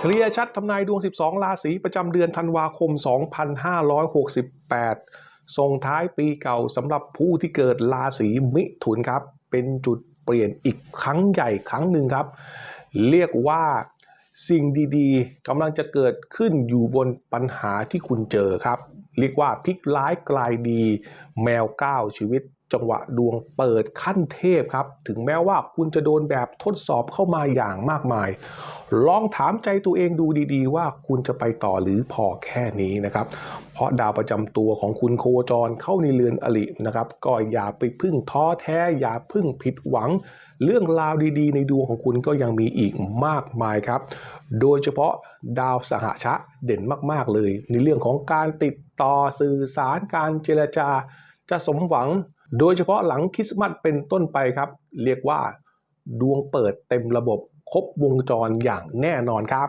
เคลียร์ชัดทำนายดวง 12 ราศีประจำเดือนธันวาคม 2568 ส่งท้ายปีเก่าสำหรับผู้ที่เกิดราศีมิถุนครับ เป็นจุดเปลี่ยนอีกครั้งใหญ่ครั้งหนึ่งครับ เรียกว่าสิ่งดีๆกำลังจะเกิดขึ้นอยู่บนปัญหาที่คุณเจอครับเรียกว่าพลิกร้ายกลายดี แมวก้าวชีวิตจังหวะดวงเปิดขั้นเทพครับ ถึงแม้ว่าคุณจะโดนแบบทดสอบเข้ามาอย่างมากมาย ลองถามใจตัวเองดูดีๆ ว่าคุณจะไปต่อหรือพอแค่นี้นะครับ เพราะดาวประจำตัวของคุณโคจรเข้าในเรือนอรินะครับ ก็อย่าไปพึ่งท้อแท้ อย่าพึ่งผิดหวัง เรื่องราวดีๆ ในดวงของคุณก็ยังมีอีกมากมายครับ โดยเฉพาะดาวสหชะเด่นมากๆเลย ในเรื่องของการติด ต่อสื่อสารการเจรจา จะสมหวัง โดยเฉพาะหลังคริสต์มาสเป็นต้นไปครับ เรียกว่า ดวงเปิดเต็มระบบครบวงจรอย่างแน่นอนครับ